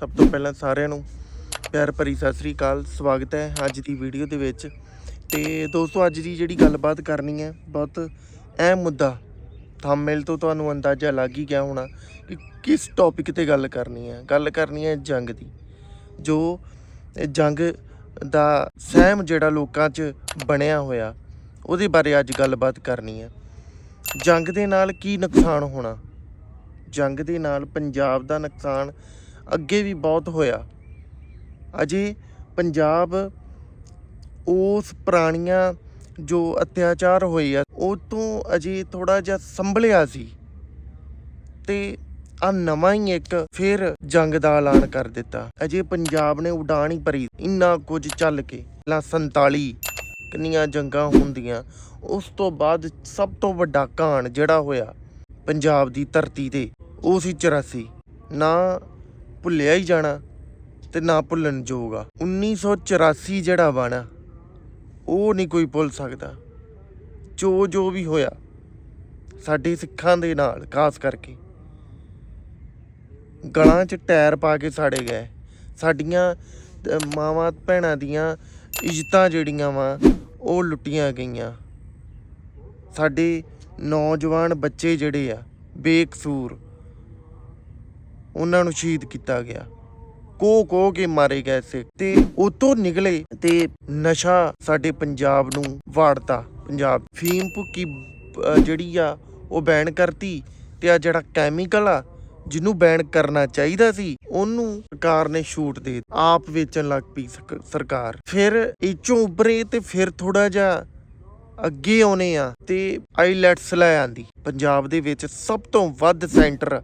ਸਭ ਤੋਂ ਪਹਿਲਾਂ ਸਾਰਿਆਂ ਨੂੰ ਪਿਆਰ ਭਰੀ ਸਤਿ ਸ੍ਰੀ ਅਕਾਲ, ਸਵਾਗਤ ਹੈ ਅੱਜ ਦੀ ਵੀਡੀਓ ਦੇ ਵਿੱਚ। ਤੇ ਦੋਸਤੋ, ਅੱਜ ਦੀ ਜਿਹੜੀ ਗੱਲਬਾਤ ਕਰਨੀ ਹੈ, ਬਹੁਤ ਅਹਿਮ ਮੁੱਦਾ ਥੰਬਨੇਲ ਤੋਂ ਤੁਹਾਨੂੰ ਅੰਦਾਜ਼ਾ ਲੱਗ ਹੀ ਗਿਆ ਹੋਣਾ ਕਿ ਕਿਸ ਟੌਪਿਕ ਤੇ ਗੱਲ ਕਰਨੀ ਹੈ। ਗੱਲ ਕਰਨੀ ਹੈ ਜੰਗ ਦੀ, ਜੋ ਜੰਗ ਦਾ ਸਹਿਮ ਜਿਹੜਾ ਲੋਕਾਂ 'ਚ ਬਣਿਆ ਹੋਇਆ, ਉਹਦੇ ਬਾਰੇ ਅੱਜ ਗੱਲਬਾਤ ਕਰਨੀ ਹੈ। ਜੰਗ ਦੇ ਨਾਲ ਕੀ ਨੁਕਸਾਨ ਹੋਣਾ? ਜੰਗ ਦੇ ਨਾਲ ਪੰਜਾਬ ਦਾ ਨੁਕਸਾਨ ਅੱਗੇ ਵੀ ਬਹੁਤ ਹੋਇਆ। ਅਜੇ ਪੰਜਾਬ ਉਸ ਪੁਰਾਣੀਆਂ ਜੋ ਅਤਿਆਚਾਰ ਹੋਏ ਆ, ਉਹ ਤੋਂ ਅਜੇ ਥੋੜਾ ਜਿਹਾ ਸੰਭਲਿਆ ਸੀ ਤੇ ਆ ਨਵਾਂ ਹੀ ਇੱਕ ਫਿਰ ਜੰਗ ਦਾ ਐਲਾਨ ਕਰ ਦਿੱਤਾ। ਅਜੇ ਪੰਜਾਬ ਨੇ ਉਡਾਣ ਹੀ ਭਰੀ, ਇੰਨਾ ਕੁਝ ਚੱਲ ਕੇ। ਲਾ 47 ਕਿੰਨੀਆਂ ਜੰਗਾਂ ਹੁੰਦੀਆਂ, ਉਸ ਤੋਂ ਬਾਅਦ ਸਭ ਤੋਂ ਵੱਡਾ ਕਾਂਡ ਜਿਹੜਾ ਹੋਇਆ ਪੰਜਾਬ ਦੀ ਧਰਤੀ ਤੇ, ਉਹ ਸੀ 84 ਨਾ ਭੁੱਲਿਆ ਹੀ ਜਾਣਾ ਤੇ ਨਾ ਭੁੱਲਣ ਜੋਗਾ 1984 ਜਿਹੜਾ ਬਣਾ, ਉਹ ਨਹੀਂ ਕੋਈ ਭੁੱਲ ਸਕਦਾ। ਜੋ ਜੋ ਵੀ ਹੋਇਆ, ਸਾਡੇ ਸਿੱਖਾਂ ਦੇ ਨਾਲ, ਖਾਸ ਕਰਕੇ। ਗਲਾਂ 'ਚ ਟਾਇਰ ਪਾ ਕੇ ਸਾੜੇ ਗਏ। ਸਾਡੀਆਂ ਮਾਵਾਂ, ਭੈਣਾਂ ਦੀਆਂ ਇੱਜ਼ਤਾਂ ਜਿਹੜੀਆਂ ਵਾ, ਉਹ ਲੁੱਟੀਆਂ ਗਈਆਂ। ਸਾਡੇ ਨੌਜਵਾਨ ਬੱਚੇ ਜਿਹੜੇ ਆ, ਬੇਕਸੂਰ। ਉਹਨਾਂ ਨੂੰ ਸ਼ਹੀਦ ਕੀਤਾ ਗਿਆ। ਕੋ ਕੋ ਕੇ ਮਾਰੇ ਗਏ ਸੀ। ਤੇ ਉਤੋਂ ਨਿਕਲੇ ਤੇ ਨਸ਼ਾ ਸਾਡੇ ਪੰਜਾਬ ਨੂੰ ਵਾੜਤਾ। ਪੰਜਾਬ ਫੀਮ ਭੁੱਕੀ ਜਿਹੜੀ ਆ, ਉਹ ਬੈਨ ਕਰਤੀ ਤੇ ਆ ਜਿਹੜਾ ਕੈਮੀਕਲ ਆ, ਜਿਹਨੂੰ ਬੈਨ ਕਰਨਾ ਚਾਹੀਦਾ ਸੀ, ਉਹਨੂੰ ਸਰਕਾਰ ਨੇ ਛੂਟ ਦੇ ਆਪ ਵੇਚਣ ਲੱਗ ਪਈ ਸਰਕਾਰ। ਫਿਰ ਇਚੋਂ ਚੋਂ ਤੇ ਫਿਰ ਥੋੜਾ ਜਿਹਾ ਅੱਗੇ ਆਉਨੇ ਆ ਤੇ ਆਈਲੈਟਸ ਲੈ ਆਂਦੀ। ਪੰਜਾਬ ਦੇ ਵਿੱਚ ਸਭ ਤੋਂ ਵੱਧ ਸੈਂਟਰ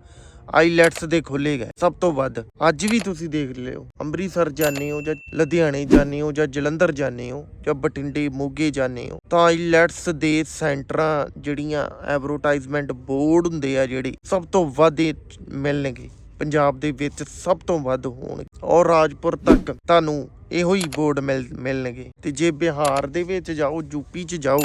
ਆਈਲੈਟਸ ਦੇ ਖੋਲੇ ਗਏ। ਸਭ ਤੋਂ ਵੱਧ, ਅੱਜ ਵੀ ਤੁਸੀਂ ਦੇਖ ਲਿਓ ਅੰਮ੍ਰਿਤਸਰ ਜਾਂਦੇ ਹੋ ਜਾਂ ਲੁਧਿਆਣੇ ਜਾਂਦੇ ਹੋ ਜਾਂ ਜਲੰਧਰ ਜਾਂਦੇ ਹੋ ਜਾਂ ਬਠਿੰਡੇ, ਮੋਗੇ ਜਾਂਦੇ ਹੋ, ਤਾਂ ਆਈਲੈਟਸ ਦੇ ਸੈਂਟਰਾਂ ਜਿਹੜੀਆਂ ਐਡਵਰਟਾਈਜ਼ਮੈਂਟ ਬੋਰਡ ਹੁੰਦੇ ਆ ਜਿਹੜੇ, ਸਭ ਤੋਂ ਵੱਧ ਮਿਲਣਗੇ। ਪੰਜਾਬ ਦੇ ਵਿੱਚ ਸਭ ਤੋਂ ਵੱਧ ਹੋਣਗੇ ਔਰ ਰਾਜਪੁਰ ਤੱਕ ਤੁਹਾਨੂੰ ਇਹੋ ਹੀ ਬੋਰਡ ਮਿਲ, ਮਿਲਣਗੇ। ਤੇ ਜੇ ਬਿਹਾਰ ਦੇ ਵਿੱਚ ਜਾਓ ਯੂਪੀ 'ਚ ਜਾਓ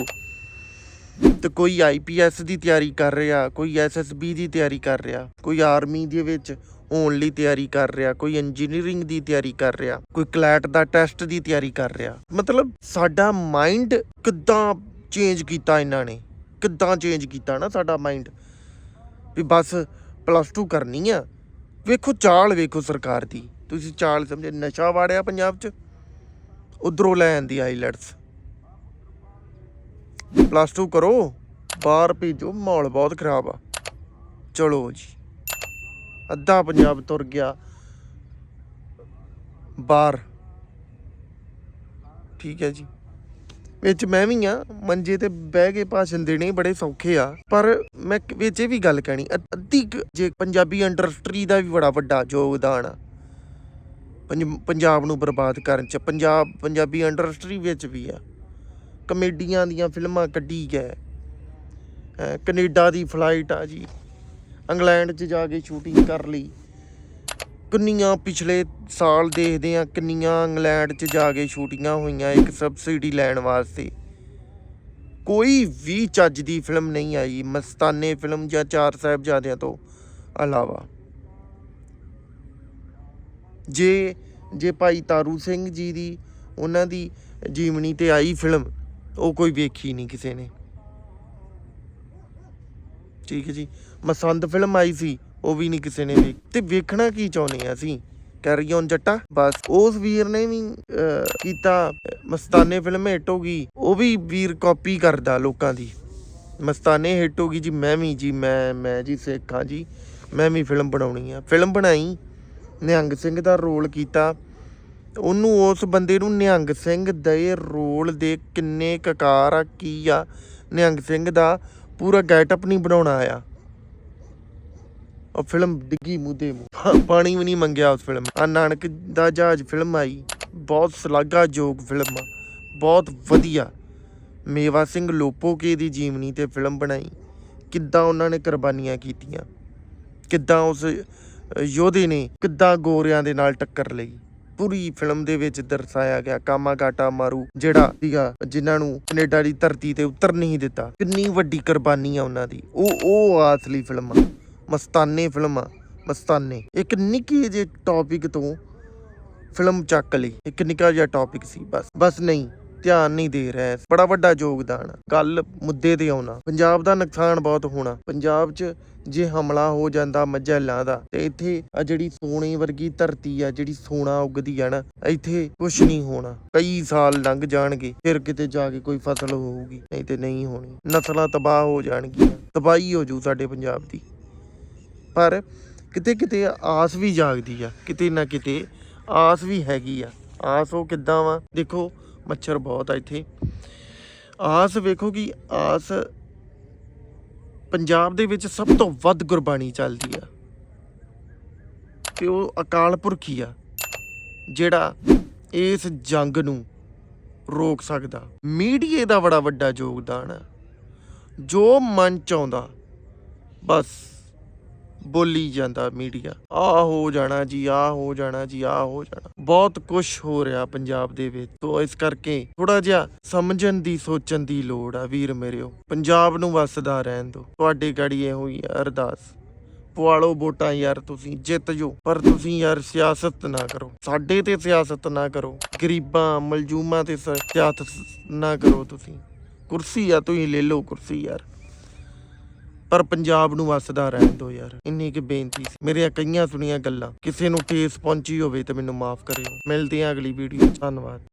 ਤੇ ਕੋਈ ਆਈਪੀਐਸ ਦੀ ਤਿਆਰੀ ਕਰ ਰਿਹਾ, ਕੋਈ ਐਸਐਸਬੀ ਦੀ ਤਿਆਰੀ ਕਰ ਰਿਹਾ, ਕੋਈ ਆਰਮੀ ਦੇ ਵਿੱਚ ਹੋਣ ਲਈ ਤਿਆਰੀ ਕਰ ਰਿਹਾ, ਕੋਈ ਇੰਜੀਨੀਅਰਿੰਗ ਦੀ ਤਿਆਰੀ ਕਰ ਰਿਹਾ, ਕੋਈ ਕਲੈਟ ਦਾ ਟੈਸਟ ਦੀ ਤਿਆਰੀ ਕਰ ਰਿਹਾ। ਮਤਲਬ ਸਾਡਾ ਮਾਈਂਡ ਕਿੱਦਾਂ ਚੇਂਜ ਕੀਤਾ ਇਹਨਾਂ ਨੇ? ਕਿੱਦਾਂ ਚੇਂਜ ਕੀਤਾ ਨਾ ਸਾਡਾ ਮਾਈਂਡ ਵੀ ਬਸ ਪਲੱਸ 2 ਕਰਨੀ ਆ। ਵੇਖੋ ਚਾਲ ਵੇਖੋ ਸਰਕਾਰ ਦੀ। ਤੁਸੀਂ ਚਾਲ ਸਮਝੇ, ਨਸ਼ਾ ਵਾੜਿਆ ਪੰਜਾਬ 'ਚ, ਉਧਰੋਂ ਲੈ ਆਂਦੀ ਆਈਲੈਟਸ ਪਲੱਸ 2 ਕਰੋ, ਬਾਹਰ ਭੇਜੋ, ਮਾਹੌਲ ਬਹੁਤ ਖਰਾਬ ਆ। ਚਲੋ ਜੀ। ਅੱਧਾ ਪੰਜਾਬ ਤੁਰ ਗਿਆ। ਬਾਹਰ। ਠੀਕ ਹੈ ਜੀ। ਵਿੱਚ ਮੈਂ ਵੀ ਆ, ਮੰਜੇ ਤੇ ਬਹਿ ਕੇ ਭਾਸ਼ਣ ਦੇਣੇ ਬੜੇ ਸੌਖੇ ਆ। ਪਰ ਮੈਂ ਵਿੱਚ ਇਹ ਵੀ ਗੱਲ ਕਹਿਣੀ ਅੱਧੀ ਜੇ ਪੰਜਾਬੀ ਇੰਡਸਟਰੀ ਦਾ ਵੀ ਬੜਾ ਵੱਡਾ ਯੋਗਦਾਨ ਆ। ਪੰਜ- ਪੰਜਾਬ ਨੂੰ ਬਰਬਾਦ ਕਰਨ ਚ, ਪੰਜਾਬ, ਪੰਜਾਬੀ ਇੰਡਸਟਰੀ ਵਿੱਚ ਵੀ ਆ। ਕਮੇਡੀਆਂ ਦੀਆਂ ਫਿਲਮਾਂ ਕੱਢੀ ਗਏ। ਅਹ ਕੈਨੇਡਾ ਦੀ ਫਲਾਈਟ ਆ ਜੀ। ਇੰਗਲੈਂਡ 'ਚ ਜਾ ਕੇ ਸ਼ੂਟਿੰਗ ਕਰ ਲਈ। ਕਿੰਨੀਆਂ ਪਿਛਲੇ ਸਾਲ ਦੇਖਦੇ ਆ, ਕਿੰਨੀਆਂ ਇੰਗਲੈਂਡ 'ਚ ਜਾ ਕੇ ਸ਼ੂਟਿੰਗਾਂ ਹੋਈਆਂ ਇੱਕ ਸਬਸਿਡੀ ਲੈਣ ਵਾਸਤੇ। ਕੋਈ ਵੀ ਚੱਜ ਦੀ ਫਿਲਮ ਨਹੀਂ ਆਈ, ਮਸਤਾਨੇ ਫਿਲਮ ਜਾਂ ਚਾਰ ਸਾਹਿਬਜ਼ਾਦਿਆਂ ਤੋਂ ਇਲਾਵਾ। ਜੇ ਜੇ ਭਾਈ ਤਾਰੂ ਸਿੰਘ ਜੀ ਦੀ, ਉਹਨਾਂ ਦੀ ਜੀਵਨੀ ਤੇ ਆਈ ਫਿਲਮ ਉਹ ਕੋਈ ਵੇਖੀ ਨਹੀਂ ਕਿਸੇ ਨੇ। ਠੀਕ ਹੈ ਜੀ। ਮਸੰਦ ਫਿਲਮ ਆਈ ਸੀ, ਉਹ ਵੀ ਨਹੀਂ ਕਿਸੇ ਨੇ ਵੇਖ ਤੇ ਵੇਖਣਾ ਕੀ ਚਾਹੁੰਦੇ ਆ ਅਸੀਂ? ਕੈਰੀ ਔਨ ਜੱਟਾ? ਬਸ, ਉਸ ਵੀਰ ਨੇ ਵੀ ਕੀਤਾ ਮਸਤਾਨੇ ਫਿਲਮ ਹਿੱਟ ਹੋ ਗਈ। ਉਹ ਵੀ ਵੀਰ ਕਾਪੀ ਕਰਦਾ ਲੋਕਾਂ ਦੀ। ਮਸਤਾਨੇ ਹਿੱਟ ਹੋ ਗਈ ਜੀ, ਮੈਂ ਵੀ ਜੀ, ਮੈਂ ਮੈਂ ਜੀ, ਸਿੱਖ ਹਾਂ ਜੀ, ਮੈਂ ਵੀ ਫਿਲਮ ਬਣਾਉਣੀ ਆ। ਫਿਲਮ ਬਣਾਈ, ਨਿਹੰਗ ਸਿੰਘ ਦਾ ਰੋਲ ਕੀਤਾ। ਉਹਨੂੰ ਉਸ ਬੰਦੇ ਨੂੰ ਨਿਹੰਗ ਸਿੰਘ ਦੇ ਰੋਲ ਦੇ ਕਿੰਨੇ ਕਕਾਰ ਆ, ਕੀ ਆ? ਨਿਹੰਗ ਸਿੰਘ ਦਾ ਪੂਰਾ ਗੈਟਅਪ ਨਹੀਂ ਬਣਾਉਣਾ ਆਇਆ। ਉਹ ਫਿਲਮ ਡਿੱਗੀ ਮੂਦੇ ਮੂੰਹ। ਪਾਣੀ ਵੀ ਨਹੀਂ ਮੰਗਿਆ ਉਸ ਫਿਲਮ ਆ ਨਾਨਕ ਦਾ ਜਹਾਜ਼ ਫਿਲਮ ਆਈ। ਬਹੁਤ ਸ਼ਲਾਘਾਯੋਗ ਫਿਲਮ ਆ। ਬਹੁਤ ਵਧੀਆ। ਮੇਵਾ ਸਿੰਘ ਲੋਪੋਕੇ ਦੀ ਜੀਵਨੀ ਤੇ ਫਿਲਮ ਬਣਾਈ। ਕਿੱਦਾਂ ਉਹਨਾਂ ਨੇ ਕੁਰਬਾਨੀਆਂ ਕੀਤੀਆਂ। ਕਿੱਦਾਂ ਉਸ ਯੋਧੇ ਨੇ ਕਿੱਦਾਂ ਗੋਰਿਆਂ ਦੇ ਨਾਲ ਟੱਕਰ ਲਈ। ਪੂਰੀ ਫਿਲਮ ਦੇ ਵਿੱਚ ਦਰਸਾਇਆ ਗਿਆ ਕਾਮਾਗਾਟਾ ਮਾਰੂ, ਜਿਹੜਾ ਸੀਗਾ ਜਿਨ੍ਹਾਂ ਨੂੰ ਕੈਨੇਡਾ ਦੀ ਧਰਤੀ ਤੇ ਉਤਰ ਨਹੀਂ ਦਿੱਤਾ। ਕਿੰਨੀ ਵੱਡੀ ਕੁਰਬਾਨੀ ਆ ਉਹਨਾਂ ਦੀ। ਉਹ ਉਹ ਆ ਅਸਲੀ ਫਿਲਮ ਆ। ਮਸਤਾਨੇ ਫਿਲਮ ਆ। ਮਸਤਾਨੇ। ਇੱਕ ਨਿੱਕੀ ਜਿਹੇ ਟੌਪਿਕ ਤੋਂ ਫਿਲਮ ਚੱਕ ਲਈ। ਇੱਕ ਨਿੱਕਾ ਜਿਹਾ ਟੌਪਿਕ ਸੀ, ਬਸ। ਬਸ ਨਹੀਂ। ਧਿਆਨ ਨਹੀਂ ਦੇ ਰਿਹਾ ਬੜਾ ਵੱਡਾ ਯੋਗਦਾਨ ਆ। ਗੱਲ ਮੁੱਦੇ ਤੇ ਆਉਣਾ। ਪੰਜਾਬ ਦਾ ਨੁਕਸਾਨ ਬਹੁਤ ਹੋਣਾ। ਪੰਜਾਬ 'ਚ ਜੇ ਹਮਲਾ ਹੋ ਜਾਂਦਾ ਮੱਝਾਂ ਦਾ, ਤੇ ਇੱਥੇ ਆ ਜਿਹੜੀ ਸੋਨੇ ਵਰਗੀ ਧਰਤੀ ਆ, ਜਿਹੜੀ ਸੋਨਾ ਉੱਗਦੀ ਆ ਨਾ, ਇੱਥੇ ਕੁਝ ਨਹੀਂ ਹੋਣਾ। ਕਈ ਸਾਲ ਲੰਘ ਜਾਣਗੇ, ਫਿਰ ਕਿਤੇ ਜਾ ਕੇ ਕੋਈ ਫਸਲ ਹੋਊਗੀ, ਨਹੀਂ ਤੇ ਨਹੀਂ ਹੋਣੀ। ਨਸਲਾਂ ਤਬਾਹ ਹੋ ਜਾਣਗੀਆਂ। ਤਬਾਹੀ ਹੋ ਜੂ ਸਾਡੇ ਪੰਜਾਬ ਦੀ। ਪਰ ਕਿਤੇ ਕਿਤੇ ਆਸ ਵੀ ਜਾਗਦੀ ਆ। ਕਿਤੇ ਨਾ ਕਿਤੇ ਆਸ ਵੀ ਹੈਗੀ ਆ। ਆਸ ਉਹ ਕਿੱਦਾਂ ਵਾ? ਦੇਖੋ ਮੱਛਰ ਬਹੁਤ ਆ ਇੱਥੇ। ਆਸ ਵੇਖੋ ਕਿ ਆਸ ਪੰਜਾਬ ਦੇ ਵਿੱਚ ਸਭ ਤੋਂ ਵੱਧ ਗੁਰਬਾਣੀ ਚੱਲਦੀ ਆ। ਤੇ ਉਹ ਅਕਾਲ ਪੁਰਖ ਹੀ ਆ, ਜਿਹੜਾ ਇਸ ਜੰਗ ਨੂੰ ਰੋਕ ਸਕਦਾ। ਮੀਡੀਏ ਦਾ ਬੜਾ ਵੱਡਾ ਯੋਗਦਾਨ ਆ। ਜੋ ਮਨ ਚ ਆਉਂਦਾ ਬਸ। ਬੋਲੀ ਜਾਂਦਾ ਮੀਡੀਆ। ਆ ਹੋ ਜਾਣਾ ਜੀ ਆ ਹੋ ਜਾਣਾ ਜੀ ਆ ਹੋ ਜਾਣਾ। ਬਹੁਤ ਕੁਝ ਹੋ ਰਿਹਾ ਪੰਜਾਬ ਦੇ ਵਿੱਚ। ਤੋਂ ਇਸ ਕਰਕੇ ਥੋੜਾ ਜਿਹਾ ਸਮਝਣ ਦੀ, ਸੋਚਣ ਦੀ ਲੋੜ ਆ ਵੀਰ ਮੇਰਿਓ। ਪੰਜਾਬ ਨੂੰ ਵਸਦਾ ਰਹਿਣ ਦਿਓ ਤੁਹਾਡੇ ਗਾੜੀ ਇਹੋ ਹੀ ਅਰਦਾਸ। ਪਵਾਲੋ ਵੋਟਾਂ ਯਾਰ ਤੁਸੀਂ, ਜਿੱਤ ਜੋ। ਪਰ ਤੁਸੀਂ ਯਾਰ ਸਿਆਸਤ ਨਾ ਕਰੋ। ਸਾਡੇ ਤੇ ਸਿਆਸਤ ਨਾ ਕਰੋ। ਗਰੀਬਾਂ, ਮਲਜੂਮਾਂ ਤੇ ਸਿਆਸਤ ਨਾ ਕਰੋ ਤੁਸੀਂ। ਕੁਰਸੀ ਆ, ਤੁਸੀਂ ਲੈ ਲਓ ਕੁਰਸੀ ਯਾਰ। ਪਰ ਪੰਜਾਬ ਨੂੰ ਵਸਦਾ ਰਹਿਣ ਦਿਓ ਯਾਰ। ਇੰਨੀ ਕਿ ਬੇਨਤੀ ਸੀ। ਮੇਰੀਆਂ ਕਈਆਂ ਸੁਣੀਆਂ ਗੱਲਾਂ, ਕਿਸੇ ਨੂੰ ਠੇਸ ਪਹੁੰਚੀ ਹੋਵੇ ਤਾਂ ਮੈਨੂੰ ਮਾਫ ਕਰਿਓ। ਮਿਲਦੇ ਹਾਂ ਅਗਲੀ ਵੀਡੀਓ ਧੰਨਵਾਦ।